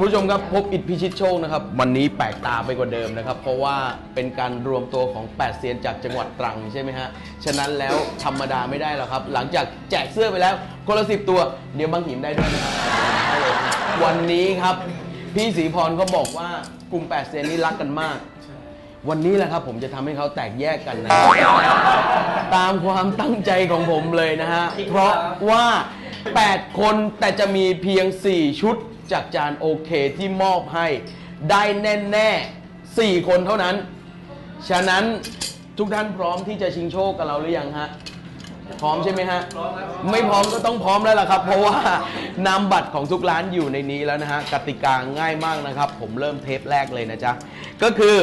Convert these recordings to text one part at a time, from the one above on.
คุณผู้ชมครับพบอิทพิชิตโชคนะครับวันนี้แปลกตาไปกว่าเดิมนะครับ เพราะว่าเป็นการรวมตัวของ8เซียนจากจังหวัดตรังใช่ไหมฮะฉะนั้นแล้วธรรมดาไม่ได้แล้วครับ หลังจากแจกเสื้อไปแล้วคนละสิบตัว เดี๋ยวบางหิมได้ด้วยนะครับวันนี้ครับพี่ศรีพรเขาบอกว่ากลุ่ม8เซียนนี้รักกันมาก วันนี้แหละครับผมจะทำให้เขาแตกแยกกันนะครับตามความตั้งใจของผมเลยนะฮะเพราะว่า 8 คนแต่จะมีเพียง 4 ชุด จากจานโอเคที่มอบให้ ได้แน่ๆ4คนเท่านั้น ฉะนั้นทุกท่านพร้อมที่จะชิงโชคกับเราหรือยังฮะ พร้อมใช่ไหมฮะ ไม่พร้อมก็ต้องพร้อมแล้วล่ะครับ เพราะว่านามบัตรของทุกร้านอยู่ในนี้แล้วนะฮะกติกาง่ายมากนะครับ ผมเริ่มเทปแรกเลยนะจ๊ะ ก็คือ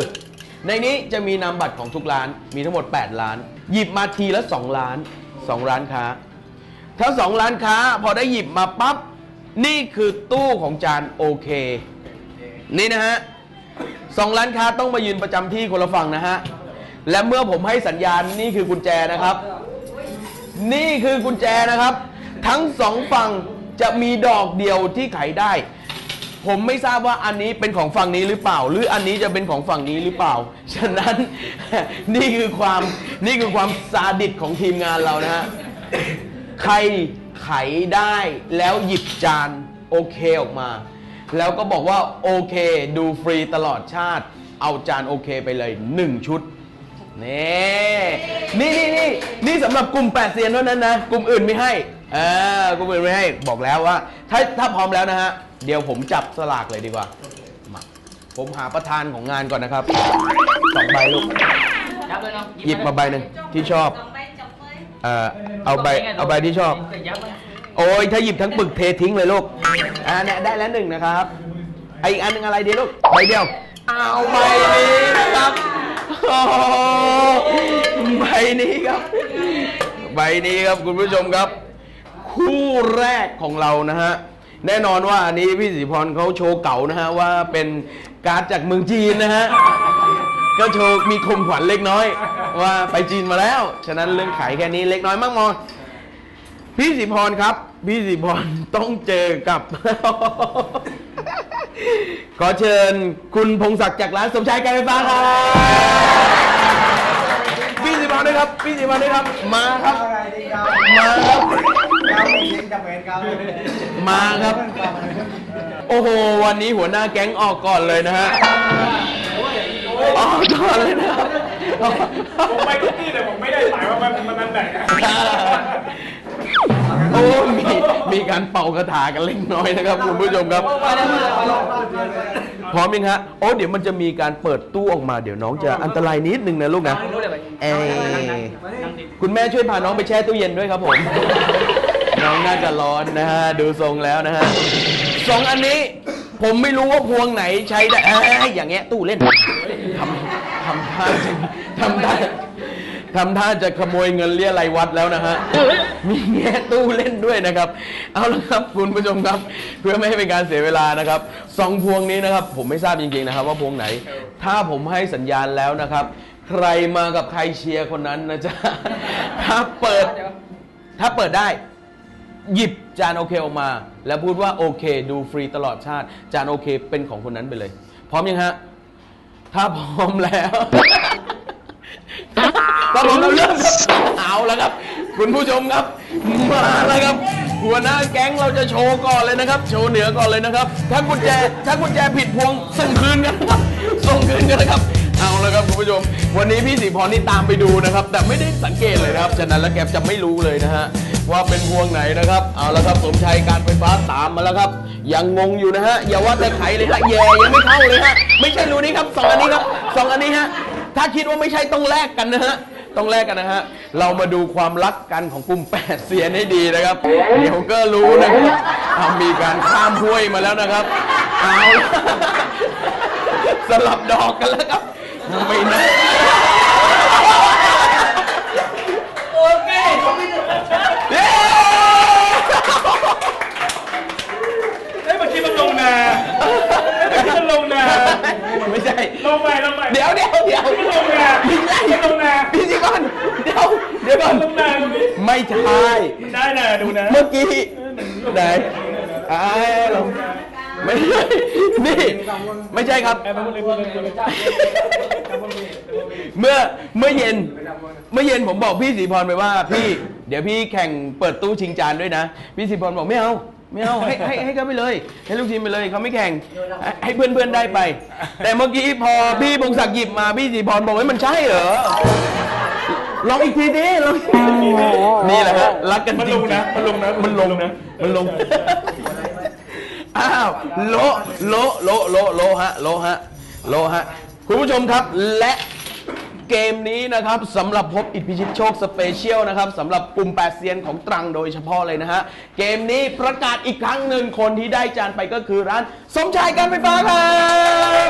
ในนี้จะมีนามบัตรของทุกร้านมีทั้งหมด 8 ล้าน หยิบมาทีละ 2 ล้าน 2 ร้านค้า ถ้า 2 ร้านค้า พอได้หยิบมาปั๊บ นี่คือตู้ของจานโอเค นี่นะฮะสองร้านค้าต้องมายืนประจำที่คนละฝั่งนะฮะ และเมื่อผมให้สัญญาณนี่คือกุญแจนะครับ นี่คือกุญแจนะครับ ทั้งสองฝั่งจะมีดอกเดียวที่ไขได้ ผมไม่ทราบว่าอันนี้เป็นของฝั่งนี้หรือเปล่า หรืออันนี้จะเป็นของฝั่งนี้หรือเปล่า ฉะนั้นนี่คือความนี่คือความซาดิสของทีมงานเรานะฮะใคร ไขได้แล้วหยิบจานโอเคออกมา แล้วก็บอกว่าโอเค ดูฟรีตลอดชาติ เอาจานโอเคไปเลย 1 ชุดนี่นี่นี่นี่นี่สำหรับกลุ่ม8เซียนเท่านั้นนะ กลุ่มอื่นไม่ให้เออกลุ่มอื่นไม่ให้บอกแล้วว่า ถ้าถ้าพร้อมแล้วนะฮะ เดี๋ยวผมจับสลากเลยดีกว่ามาผมหาประธานของงานก่อนนะครับสองใบลูกยับเลยเนาะหยิบมาใบหนึ่งที่ชอบ สงใบจบ เอ่อเอาใบเอาใบที่ชอบ โอ้ยถ้าหยิบทั้งปึกเททิ้งเลยลูกอ่าเนี่ยได้แล้วหนึ่งนะครับไออีกอันหนึงอะไรดีลูกใบเดียวเอาใบนี้นะครับโอ้โหใบนี้ครับ ใบนี้ครับคุณผู้ชมครับ คู่แรกของเรานะฮะแน่นอนว่าอันนี้พี่สิริพรเขาโชว์เก่านะฮะว่าเป็นการ์ดจากเมืองจีนนะฮะ ก็โชว์มีคมขวัญเล็กน้อย ว่าไปจีนมาแล้ว ฉะนั้นเรื่องขายแค่นี้เล็กน้อยมากมอยพี่สิพรครับ พี่สิพรต้องเจอกับ ขอเชิญคุณพงศักดิ์จากร้านสมชายการไฟฟ้าครับพี่สิพรด้วยครับ พี่สิพรด้วยครับ มาครับ อะไรดีครับมาครับครับไม่เลี้ยงจะเป็นครับมาครับ โอ้โห วันนี้หัวหน้าแก๊งออกก่อนเลยนะฮะ ออกก่อนเลยนะครับ ผมไปทุกที่แต่ผมไม่ได้สายว่ามันมันมันไหนนะโอ้มีมีการเป่ากระถากันเล็กน้อยนะครับคุณผู้ชมครับ พร้อมยังฮะโอ้เดี๋ยวมันจะมีการเปิดตู้ออกมาเดี๋ยวน้องจะอันตรายนิดนึงนะลูกนะเอ้ยคุณแม่ช่วยพาน้องไปแช่ตู้เย็นด้วยครับผม น้องน่าจะร้อนนะฮะดูทรงแล้วนะฮะสองอันนี้ผมไม่รู้ว่าพวงไหนใช้ได้เอ้ยอย่างเงี้ยตู้เล่นทำทำท่าจะ ทำท่าทำท่าจะขโมยเงินเรียรายวัดแล้วนะฮะ มีแง่ตู้เล่นด้วยนะครับ เอาละครับคุณผู้ชมครับ เพื่อไม่ให้เป็นการเสียเวลานะครับสองพวงนี้นะครับ ผมไม่ทราบจริงๆนะครับ ว่าพวงไหน ถ้าผมให้สัญญาณแล้วนะครับ ใครมากับใครเชียร์คนนั้นนะจ๊ะ ถ้าเปิด ถ้าเปิดได้ หยิบจานโอเคออกมา แล้วพูดว่าโอเค ดูฟรีตลอดชาติ จานโอเคเป็นของคนนั้นไปเลย พร้อมยังฮะ ถ้าพร้อมแล้ว ถ้าพร้อมแล้วเริ่มครับเอาแล้วครับ คุณผู้ชมครับ มาแล้วครับ หัวหน้าแก๊งเราจะโชว์ก่อนเลยนะครับ โชว์เหนือก่อนเลยนะครับถ้ากุญแจถ้ากุญแจผิดพวงส่งคืนกันะครับส่งคืนกันนะครับ เอาแล้วครับคุณผู้ชม วันนี้พี่สีพรนี่ตามไปดูนะครับ แต่ไม่ได้สังเกตเลยนะครับฉะนั้นแล้วแกจะไม่รู้เลยนะฮะว่าเป็นพวงไหนนะครับ เอาแล้วครับสมชัยการไฟฟ้าตามมาแล้วครับ ยังงงอยู่นะฮะอย่าว่าแต่ไขเลยฮะแย่ยังไม่เข้าเลยฮะไม่ใช่รูนี้ครับสองอันนี้ครับสองอันนี้ฮะ ถ้าคิดว่าไม่ใช่ต้องแลกกันนะฮะ ต้องแลกกันนะฮะ เรามาดูความรักกันของกลุ่มแปดเสียนให้ดีนะครับ เดี๋ยวก็รู้นะครับเอามีการข้ามห้วยมาแล้วนะครับ เอาสลับดอกกันแล้วครับ ไม่นะ โอเค เย้ เฮ้ยเมื่อกี้มันลงนาเมื่อกี้มันลงนา ไม่ใช่ ลงไปลงไป เดี๋ยวเดี๋ยวเดี๋ยว มันลงนา ไม่ใช่ มันลงนา พี่สิก่อนเดี๋ยว เดี๋ยวก่อนลงนาตรงนี้ไม่ใช่ได้นะดูนะเมื่อกี้ไหนไอ้ลงไม่ใช่นี่ไม่ใช่ครับไอ้มาพูดเลยพูดเลยพูดเลยไอ้มาพูดเลยพูดเลยเมื่อเมื่อเย็น เมื่อเย็นผมบอกพี่สีพรไปว่า พี่ เดี๋ยวพี่แข่งเปิดตู้ชิงจานด้วยนะ พี่สีพรบอกไม่เอาไม่เอาให้ให้ให้เขาไปเลย ให้ลูกทีมไปเลยเขาไม่แข่ง ให้ให้เพื่อนเพื่อนๆได้ไป แต่เมื่อกี้พอพี่พงศักดิ์หยิบมาพี่สีพรบอกว่ามันใช่เหรอ ลองอีกทีดิลองอีกทีนี่แหละฮะรักกันมันจริลงงๆนะมันลงนะมันลงนะมันลงอ้าวโละโละโละโละโละฮะโละฮะโละฮะคุณผู้ชมครับและเกมนี้นะครับสำหรับพบอิทธิพิชิตโชคสเปเชียลนะครับสำหรับกลุ่มแปดเซียนของตรังโดยเฉพาะเลยนะฮะ เกมนี้ประกาศอีกครั้งหนึ่งคนที่ได้จานไปก็คือร้าน สมชายการไฟฟ้าครับ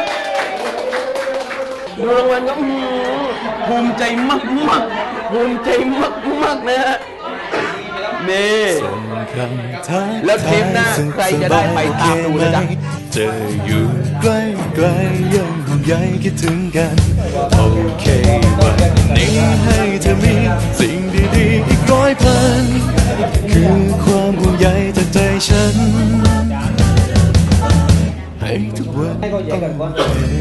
ดูรางวัลก็อื้อภูมิใจมากมากภูมิใจมากมากนะฮะนี่ แล้วเทปหน้าใครจะได้ไปตามดูนะจ๊ะ เจออยู่ใกล้ไกลๆยังห่วงใยคิดถึงกัน โอเควันนี้ให้เธอมีสิ่งดีๆอีกร้อยพัน คือความห่วงใยจากใจฉัน ให้ทุกวันต้อง